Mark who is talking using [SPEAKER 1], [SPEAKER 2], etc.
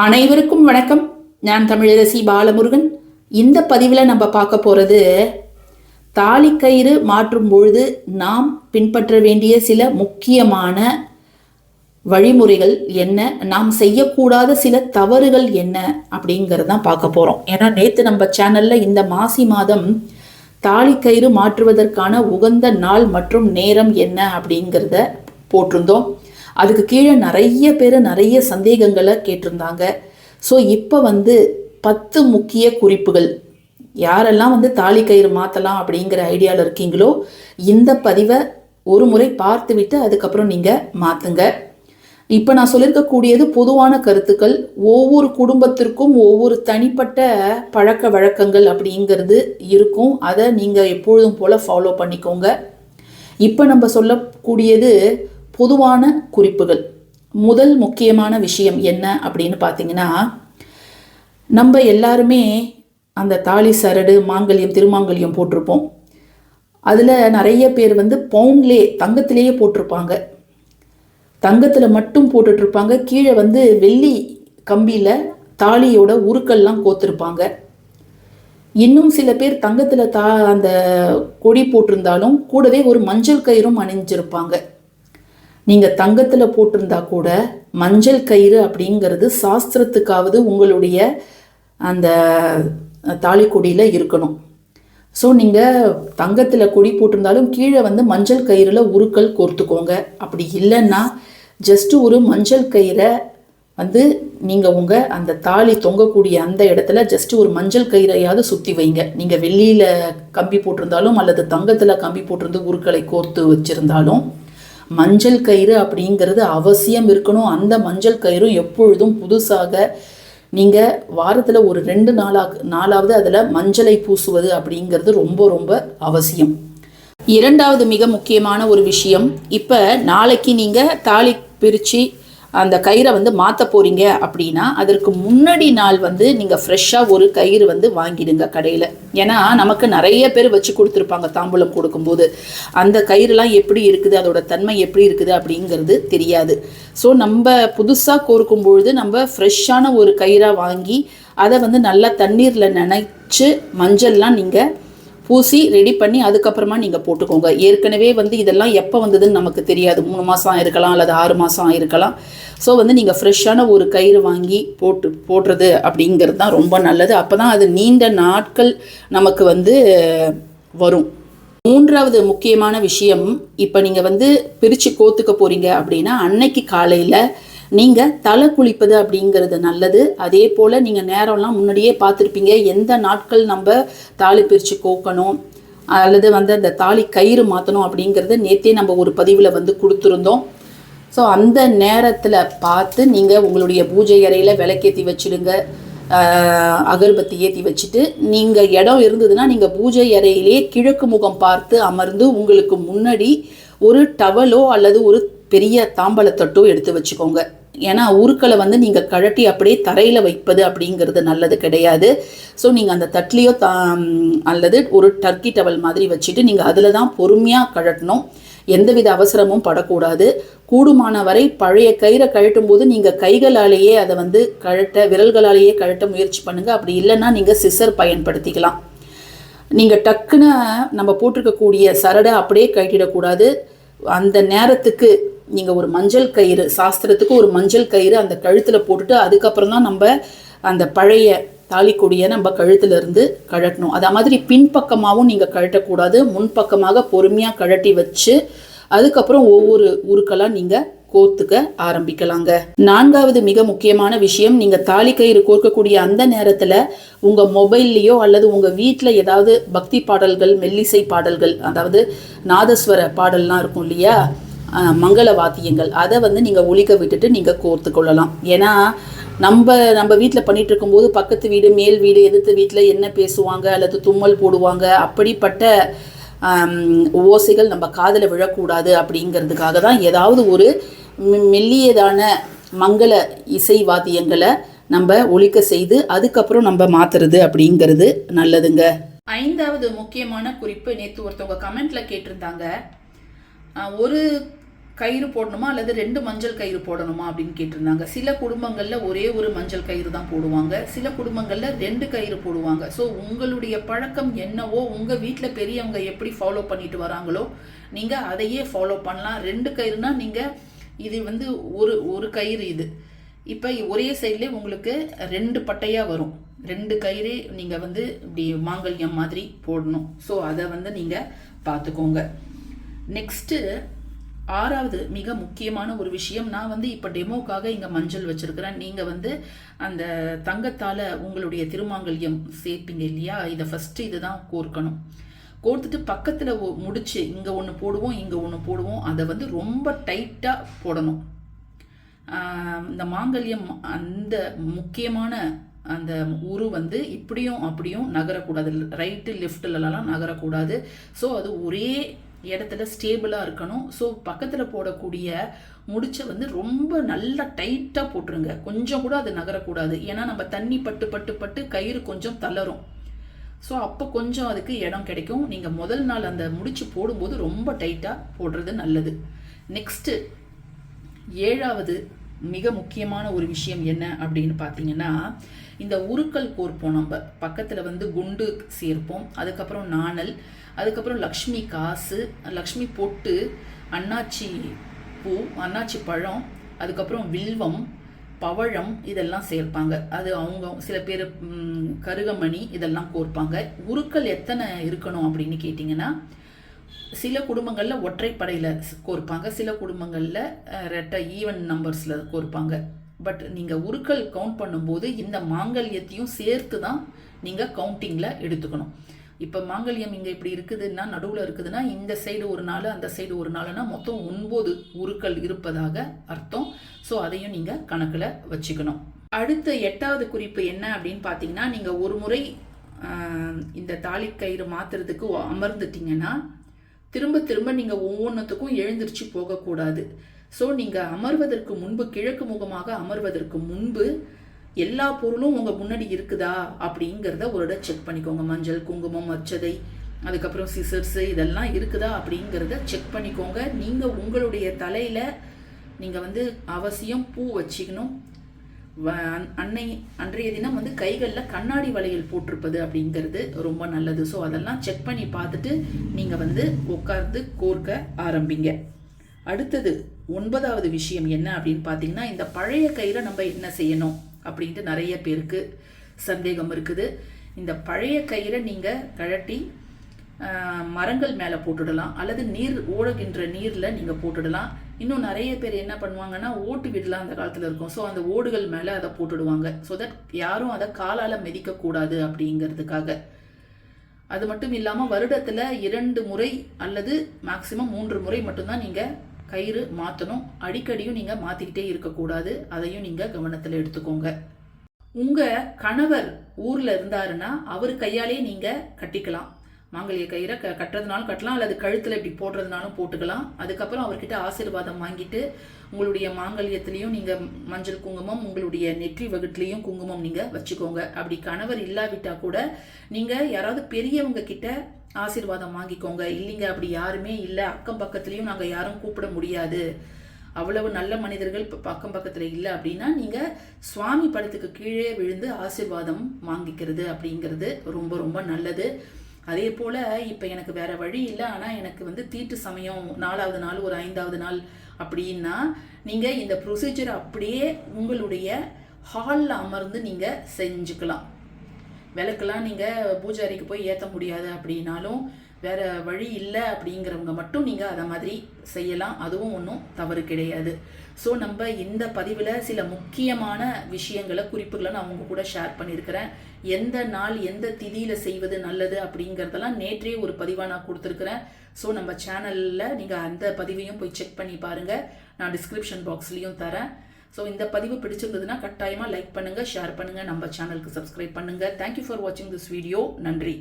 [SPEAKER 1] அனைவருக்கும் வணக்கம். நான் தமிழரசி பாலமுருகன். இந்த பதிவில் நம்ம பார்க்க போகிறது தாலிக்கயிறு மாற்றும் பொழுது நாம் பின்பற்ற வேண்டிய சில முக்கியமான வழிமுறைகள் என்ன? நாம் செய்யக்கூடாத சில தவறுகள் என்ன? அப்படிங்கிறது தான் பார்க்க போகிறோம் ஏன்னா நேற்று நம்ம சேனலில் இந்த மாசி மாதம் தாலிக்கயிறு மாற்றுவதற்கான உகந்த நாள் மற்றும் நேரம் என்ன அப்படிங்கிறத போட்டிருந்தோம். அதுக்கு கீழே நிறைய பேர் நிறைய சந்தேகங்களை கேட்டிருந்தாங்க. ஸோ இப்போ வந்து பத்து முக்கிய குறிப்புகள். யாரெல்லாம் வந்து தாலி கயிறு மாற்றலாம் அப்படிங்கிற ஐடியாவில் இருக்கீங்களோ இந்த பதிவை ஒரு முறை பார்த்துவிட்டு அதுக்கப்புறம் நீங்கள் மாற்றுங்க இப்போ நான் சொல்லியிருக்கக்கூடியது பொதுவான கருத்துக்கள். ஒவ்வொரு குடும்பத்திற்கும் ஒவ்வொரு தனிப்பட்ட பழக்க வழக்கங்கள் அப்படிங்கிறது இருக்கும். அதை நீங்கள் எப்பொழுதும் போல் ஃபாலோ பண்ணிக்கோங்க. இப்போ நம்ம சொல்லக்கூடியது பொதுவான குறிப்புகள். முதல் முக்கியமான விஷயம் என்ன அப்படின்னு பார்த்தீங்கன்னா நம்ம எல்லாருமே அந்த தாலி சரடு மாங்கல்யம் திருமாங்கல்யம் போட்டிருப்போம். அதில் நிறைய பேர் வந்து பவுன்லே தங்கத்திலேயே போட்டிருப்பாங்க. தங்கத்தில் மட்டும் போட்டுட்ருப்பாங்க கீழே வந்து வெள்ளி கம்பியில் தாலியோட உருக்கள்லாம் கோத்துருப்பாங்க. இன்னும் சில பேர் தங்கத்தில் தா அந்த கொடி போட்டிருந்தாலும் கூடவே ஒரு மஞ்சள் கயிறும் அணிஞ்சிருப்பாங்க. நீங்கள் தங்கத்தில் போட்டிருந்தா கூட மஞ்சள் கயிறு அப்படிங்கிறது சாஸ்திரத்துக்காவது உங்களுடைய அந்த தாலிக்கொடியில் இருக்கணும். ஸோ நீங்கள் தங்கத்தில் கொடி போட்டிருந்தாலும் கீழே வந்து மஞ்சள் கயிறில் உருக்கள் கோர்த்துக்கோங்க. அப்படி இல்லைன்னா ஜஸ்ட்டு ஒரு மஞ்சள் கயிறை வந்து நீங்கள் உங்கள் அந்த தாலி தொங்கக்கூடிய அந்த இடத்துல ஜஸ்ட்டு ஒரு மஞ்சள் கயிறையாவது சுற்றி வைங்க. நீங்கள் வெள்ளியில் கம்பி போட்டிருந்தாலும் அல்லது தங்கத்தில் கம்பி போட்டிருந்து உருக்களை கோர்த்து வச்சுருந்தாலும் மஞ்சள் கயிறு அப்படிங்கிறது அவசியம் இருக்கணும். அந்த மஞ்சள் கயிறும் எப்பொழுதும் புதுசாக நீங்கள் வாரத்தில் ஒரு ரெண்டு நாளாக நாளாவது அதில் மஞ்சளை பூசுவது அப்படிங்கிறது ரொம்ப ரொம்ப அவசியம். இரண்டாவது மிக முக்கியமான ஒரு விஷயம் இப்போ நாளைக்கு நீங்கள் தாலி பிரித்து அந்த கயிறை வந்து மாற்ற போகிறீங்க அப்படின்னா அதற்கு முன்னாடி நாள் வந்து நீங்கள் ஃப்ரெஷ்ஷாக ஒரு கயிறு வந்து வாங்கிடுங்க கடையில். ஏன்னா நமக்கு நிறைய பேர் வச்சு கொடுத்துருப்பாங்க தாம்பூலம் கொடுக்கும்போது. அந்த கயிறுலாம் எப்படி இருக்குது அதோட தன்மை எப்படி இருக்குது அப்படிங்கிறது தெரியாது. ஸோ நம்ம புதுசாக கோர்க்கும் பொழுது நம்ம ஃப்ரெஷ்ஷான ஒரு கயிறாக வாங்கி அதை வந்து நல்லா தண்ணீரில் நினைச்சு மஞ்சள்லாம் நீங்கள் பூசி ரெடி பண்ணி அதுக்கப்புறமா நீங்கள் போட்டுக்கோங்க. ஏற்கனவே வந்து இதெல்லாம் எப்போ வந்ததுன்னு நமக்கு தெரியாது. மூணு மாதம் இருக்கலாம் அல்லது ஆறு மாதம் இருக்கலாம் ஸோ வந்து நீங்கள் ஃப்ரெஷ்ஷான ஒரு கயிறு வாங்கி போட்டு போடுறது அப்படிங்கிறது தான் ரொம்ப நல்லது. அப்போ தான் அது நீண்ட நாட்கள் நமக்கு வந்து வரும். மூன்றாவது முக்கியமான விஷயம் இப்போ நீங்கள் வந்து பிரித்து கோத்துக்க போகிறீங்க அப்படின்னா அன்னைக்கு காலையில் நீங்கள் தலை குளிப்பது அப்படிங்கிறது நல்லது. அதே போல் நீங்கள் நேரம்லாம் முன்னாடியே பார்த்துருப்பீங்க. எந்த நாட்கள் நம்ம தாலி பிரித்து கோக்கணும் அல்லது வந்து அந்த தாலி கயிறு மாற்றணும் அப்படிங்கிறத நேற்றே நம்ம ஒரு பதிவில் வந்து கொடுத்துருந்தோம். ஸோ அந்த நேரத்தில் பார்த்து நீங்கள் உங்களுடைய பூஜை அறையில் விளக்கேற்றி வச்சுடுங்க. அகர்பத்தி ஏற்றி வச்சுட்டு நீங்கள் இடம் இருந்ததுன்னா நீங்கள் பூஜை அறையிலே கிழக்கு முகம் பார்த்து அமர்ந்து உங்களுக்கு முன்னாடி ஒரு டவலோ அல்லது ஒரு பெரிய தாம்பலத்தட்டோ எடுத்து வச்சுக்கோங்க. ஏன்னா உருக்களை வந்து நீங்கள் கழட்டி அப்படியே தரையில் வைப்பது அப்படிங்கிறது நல்லது கிடையாது. ஸோ நீங்கள் அந்த தட்லேயோ தா அல்லது ஒரு டர்க்கி டவல் மாதிரி வச்சுட்டு நீங்கள் அதில் தான் பொறுமையாக கழட்டணும். எந்தவித அவசரமும் படக்கூடாது. கூடுமான வரை பழைய கயிறை கழட்டும் போது நீங்கள் கைகளாலேயே அதை வந்து கழட்ட விரல்களாலேயே கழட்ட முயற்சி பண்ணுங்கள் அப்படி இல்லைன்னா நீங்கள் சிசர் பயன்படுத்திக்கலாம். நீங்கள் டக்குன்னு நம்ம போட்டிருக்கக்கூடிய சரடை அப்படியே கழட்டிடக்கூடாது. அந்த நேரத்துக்கு நீங்கள் ஒரு மஞ்சள் கயிறு சாஸ்திரத்துக்கு ஒரு மஞ்சள் கயிறு அந்த கழுத்தில் போட்டுட்டு அதுக்கப்புறம் தான் நம்ம அந்த பழைய தாலிக்கொடியை நம்ம கழுத்துலேருந்து கழட்டணும். அதே மாதிரி பின்பக்கமாகவும் நீங்கள் கழட்டக்கூடாது. முன்பக்கமாக பொறுமையாக கழட்டி வச்சு அதுக்கப்புறம் ஒவ்வொரு ஊருக்கெல்லாம் நீங்கள் கோத்துக்க ஆரம்பிக்கலாங்க. நான்காவது மிக முக்கியமான விஷயம் நீங்கள் தாலி கயிறு கோர்க்கக்கூடிய அந்த நேரத்தில் உங்கள் மொபைல்லையோ அல்லது உங்கள் வீட்டில் ஏதாவது பக்தி பாடல்கள் மெல்லிசை பாடல்கள் அதாவது நாதஸ்வர பாடல்லாம் இருக்கும் இல்லையா? மங்கள வாத்தியங்கள். அதை வந்து நீங்கள் ஒழிக்க விட்டுட்டு நீங்கள் கோர்த்து கொள்ளலாம். ஏன்னா நம்ம நம்ம வீட்டில் பண்ணிட்டு இருக்கும்போது பக்கத்து வீடு மேல் வீடு எதிர்த்து வீட்டில் என்ன பேசுவாங்க அல்லது தும்மல் போடுவாங்க அப்படிப்பட்ட ஓசைகள் நம்ம காதில் விழக்கூடாது அப்படிங்கிறதுக்காக தான் ஏதாவது ஒரு மெல்லியதான மங்கள இசை வாத்தியங்களை நம்ம ஒழிக்க செய்து அதுக்கப்புறம் நம்ம மாத்துறது அப்படிங்கிறது நல்லதுங்க. ஐந்தாவது முக்கியமான குறிப்பு நேற்று ஒருத்தவங்க கமெண்ட்ல கேட்டிருந்தாங்க. ஒரு கயிறு போடணுமா அல்லது ரெண்டு மஞ்சள் கயிறு போடணுமா அப்படின்னு கேட்டிருந்தாங்க. சில குடும்பங்களில் ஒரே ஒரு மஞ்சள் கயிறு தான் போடுவாங்க. சில குடும்பங்களில் ரெண்டு கயிறு போடுவாங்க. ஸோ உங்களுடைய பழக்கம் என்னவோ உங்கள் வீட்டில் பெரியவங்க எப்படி ஃபாலோ பண்ணிட்டு வராங்களோ நீங்கள் அதையே ஃபாலோ பண்ணலாம். ரெண்டு கயிறுனா நீங்கள் இது வந்து ஒரு ஒரு கயிறு இது. இப்போ ஒரே சைட்லேயே உங்களுக்கு ரெண்டு பட்டையாக வரும். ரெண்டு கயிறு நீங்கள் வந்து இப்படி மாங்கல்யம் மாதிரி போடணும். ஸோ அதை வந்து நீங்கள் பார்த்துக்கோங்க. நெக்ஸ்ட்டு ஆறாவது மிக முக்கியமான ஒரு விஷயம் நான் வந்து இப்போ டெமோக்காக இங்கே மஞ்சள் வச்சுருக்கிறேன். நீங்கள் வந்து அந்த தங்கத்தால் உங்களுடைய திருமாங்கல்யம் சேர்ப்பீங்க இல்லையா? இதை ஃபஸ்ட்டு இதுதான் கோர்க்கணும். கோர்த்துட்டு பக்கத்தில் முடிச்சு இங்கே ஒன்று போடுவோம் இங்கே ஒன்று போடுவோம். அதை வந்து ரொம்ப டைட்டாக போடணும். இந்த மாங்கல்யம் அந்த முக்கியமான அந்த உரு வந்து இப்படியும் அப்படியும் நகரக்கூடாது. ரைட்டு லெஃப்ட்லலாம் நகரக்கூடாது. ஸோ அது ஒரே இடத்துல ஸ்டேபிளாக இருக்கணும். ஸோ பக்கத்தில் போடக்கூடிய முடிச்சை வந்து ரொம்ப நல்லா டைட்டாக போட்டுருங்க. கொஞ்சம் கூட அது நகரக்கூடாது. ஏன்னா நம்ம தண்ணி பட்டு பட்டு பட்டு கயிறு கொஞ்சம் தளரும். ஸோ அப்போ கொஞ்சம் அதுக்கு இடம் கிடைக்கும். நீங்கள் முதல் நாள் அந்த முடிச்சு போடும்போது ரொம்ப டைட்டாக போடுறது நல்லது. நெக்ஸ்ட்டு ஏழாவது மிக முக்கியமான ஒரு விஷயம் என்ன அப்படின்னு பார்த்தீங்கன்னா இந்த உருக்கல் கோர்ப்போம் நம்ம பக்கத்தில் வந்து குண்டு சேர்ப்போம். அதுக்கப்புறம் நாணல் அதுக்கப்புறம் லக்ஷ்மி காசு லக்ஷ்மி பொட்டு அண்ணாச்சி பூ அண்ணாச்சி பழம் அதுக்கப்புறம் வில்வம் பவழம் இதெல்லாம் சேர்ப்பாங்க. அது அவங்க சில பேர் கருகமணி இதெல்லாம் கோர்ப்பாங்க. உருக்கள் எத்தனை இருக்கணும் அப்படின்னு கேட்டிங்கன்னா சில குடும்பங்களில் ஒற்றைப்படையில் கோர்ப்பாங்க. சில குடும்பங்களில் ரெட்டை ஈவன் நம்பர்ஸில் கோர்ப்பாங்க. பட் நீங்கள் உருக்கள் கவுண்ட் பண்ணும்போது இந்த மாங்கல்யத்தையும் சேர்த்து தான் நீங்கள் கவுண்டிங்கில் எடுத்துக்கணும். இப்போ மாங்கல்யம் இங்கே இப்படி இருக்குதுன்னா நடுவில் இருக்குதுன்னா இந்த சைடு ஒரு நாள் அந்த சைடு ஒரு நாள்னா மொத்தம் ஒன்பது உருக்கள் இருப்பதாக அர்த்தம். ஸோ அதையும் நீங்கள் கணக்கில் வச்சுக்கணும். அடுத்த எட்டாவது குறிப்பு என்ன அப்படின்னு பார்த்தீங்கன்னா நீங்கள் ஒரு முறை இந்த தாலிக்கயிறு மாற்றுறதுக்கு அமர்ந்துட்டீங்கன்னா திரும்ப திரும்ப நீங்கள் ஒவ்வொன்றத்துக்கும் எழுந்திரிச்சு போகக்கூடாது. ஸோ நீங்கள் அமர்வதற்கு முன்பு கிழக்கு முகமாக அமர்வதற்கு முன்பு எல்லா பொருளும் உங்கள் முன்னாடி இருக்குதா? அப்படிங்கிறத ஒரு இடம் செக் பண்ணிக்கோங்க. மஞ்சள் குங்குமம் அச்சதை அதுக்கப்புறம் சிசர்ஸு இதெல்லாம் இருக்குதா? அப்படிங்கிறத செக் பண்ணிக்கோங்க. நீங்கள் உங்களுடைய தலையில் நீங்கள் வந்து அவசியம் பூ வச்சுக்கணும். அன்னை அன்றைய தினம் வந்து கைகளில் கண்ணாடி வளையல் போட்டிருப்பது அப்படிங்கிறது ரொம்ப நல்லது. ஸோ அதெல்லாம் செக் பண்ணி பார்த்துட்டு நீங்கள் வந்து உட்கார்ந்து கோர்க்க ஆரம்பிங்க. அடுத்தது ஒன்பதாவது விஷயம் என்ன அப்படின்னு பார்த்தீங்கன்னா இந்த பழைய கயிறை நம்ம என்ன செய்யணும் அப்படின்ட்டு நிறைய பேருக்கு சந்தேகம் இருக்குது. இந்த பழைய கயிறை நீங்கள் கழட்டி மரங்கள் மேலே போட்டுடலாம். அல்லது நீர் ஓடுகின்ற நீரில் நீங்கள் போட்டுடலாம். இன்னும் நிறைய பேர் என்ன பண்ணுவாங்கன்னா ஓட்டு வீடுலாம் அந்த காலத்தில் இருக்கும். ஸோ அந்த ஓடுகள் மேலே அதை போட்டுடுவாங்க. ஸோ தட் யாரும் அதை காலால் மிதிக்கக்கூடாது அப்படிங்கிறதுக்காக. அது மட்டும் இல்லாமல் வருடத்தில் இரண்டு முறை அல்லது மேக்சிமம் மூன்று முறை மட்டும்தான் நீங்கள் கயிறு மாற்றணும் அடிக்கடியும் நீங்கள் மாற்றிக்கிட்டே இருக்கக்கூடாது. அதையும் நீங்கள் கவனத்தில் எடுத்துக்கோங்க. உங்கள் கணவர் ஊரில் இருந்தாருன்னா அவர் கையாலே நீங்கள் கட்டிக்கலாம். மாங்கல்ய கயிறை க கட்டுறதுனாலும் கட்டலாம் அல்லது கழுத்தில் இப்படி போடுறதுனாலும் போட்டுக்கலாம். அதுக்கப்புறம் அவர்கிட்ட ஆசீர்வாதம் வாங்கிட்டு உங்களுடைய மாங்கல்யத்துலேயும் நீங்கள் மஞ்சள் குங்குமம் உங்களுடைய நெற்றி வகுட்லேயும் குங்குமம் நீங்கள் வச்சுக்கோங்க. அப்படி கணவர் இல்லாவிட்டால் கூட நீங்கள் யாராவது பெரியவங்க கிட்ட ஆசீர்வாதம் வாங்கிக்கோங்க. இல்லைங்க அப்படி யாருமே இல்லை. அக்கம் பக்கத்துலேயும் நாங்கள் யாரும் கூப்பிட முடியாது. அவ்வளவு நல்ல மனிதர்கள் இப்போ பக்கம் பக்கத்தில் இல்லை அப்படின்னா நீங்கள் சுவாமி படத்துக்கு கீழே விழுந்து ஆசிர்வாதம் வாங்கிக்கிறது அப்படிங்கிறது ரொம்ப ரொம்ப நல்லது. அதே போல் இப்போ எனக்கு வேறு வழி இல்லை ஆனால் எனக்கு வந்து தீட்டு சமயம் நாலாவது நாள் ஒரு ஐந்தாவது நாள் அப்படின்னா நீங்கள் இந்த ப்ரொசீஜர் அப்படியே உங்களுடைய ஹாலில் அமர்ந்து நீங்கள் செஞ்சுக்கலாம். விளக்கெல்லாம் நீங்கள் பூஜாரிக்கு போய் ஏற்ற முடியாது அப்படின்னாலும் வேற வழி இல்லை அப்படிங்கிறவங்க மட்டும் நீங்கள் அதை மாதிரி செய்யலாம். அதுவும் ஒன்றும் தவறு கிடையாது. ஸோ நம்ம இந்த பதிவில் சில முக்கியமான விஷயங்களை குறிப்புகளை நான் உங்க கூட ஷேர் பண்ணியிருக்கிறேன் எந்த நாள் எந்த திதியில் செய்வது நல்லது அப்படிங்கிறதெல்லாம் நேற்றே ஒரு பதிவாக நான் கொடுத்துருக்குறேன். ஸோ நம்ம சேனலில் நீங்கள் அந்த பதிவையும் போய் செக் பண்ணி பாருங்கள் நான் டிஸ்கிரிப்ஷன் பாக்ஸ்லேயும் தரேன். ஸோ இந்த பதிவு பிடிச்சிருந்ததுன்னா கட்டாயமாக லைக் பண்ணுங்கள் ஷேர் பண்ணுங்கள் நம்ம சேனலுக்கு சப்ஸ்கிரைப் பண்ணுங்கள் தேங்க்யூ ஃபார் வாட்சிங் திஸ் வீடியோ நன்றி.